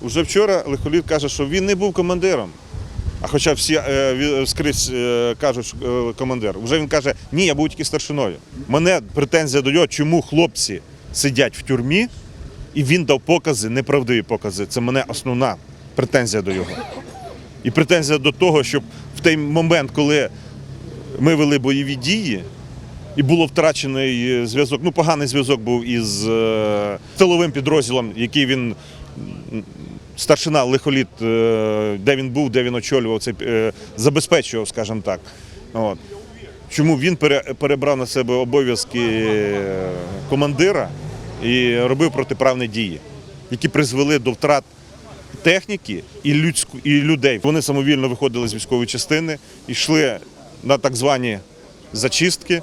Уже вчора лихолів каже, що він не був командиром. А хоча всі е, е скрізь е, кажуть, е, командир, вже він каже, ні, я був тільки старшиною. Мене претензія до нього, чому хлопці сидять в тюрмі, і він дав покази, неправдиві покази. Це мене основна претензія до нього. І претензія до того, щоб в той момент, коли ми вели бойові дії і було втрачений е, зв'язок. Ну, поганий зв'язок був із е, тиловим підрозділом, який він старшина лихоліт, е, де він був, де він очолював це, забезпечував, скажімо так. От. Чому він пере- перебрав на себе обов'язки командира і робив протиправні дії, які призвели до втрат техніки і людську і людей. Вони самовільно виходили з військової частини, йшли на так звані зачистки.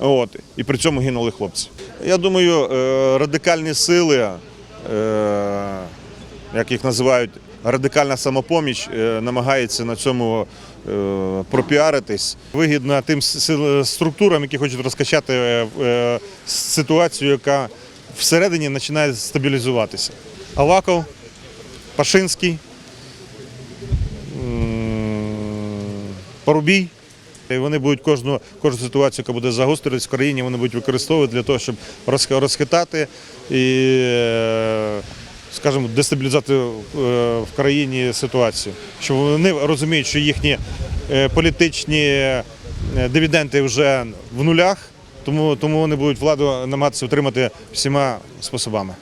От, і при цьому гинули хлопці. Я думаю, е, радикальні сили, е, як їх називають, радикальна самопоміч, е, намагається на цьому пропіаритись. Вигідно тим структурам, які хочуть розкачати ситуацію, яка всередині починає стабілізуватися. Аваков, Пашинський. І вони будуть кожну, кожну ситуацію, яка буде загострюватися в країні, вони будуть використовувати для того, щоб розхитати і, е, скажімо, дестабілізувати е, в країні ситуацію. Що вони розуміють, що їхні е, політичні дивіденди вже в нулях, тому, тому вони будуть владу намагатися отримати всіма способами.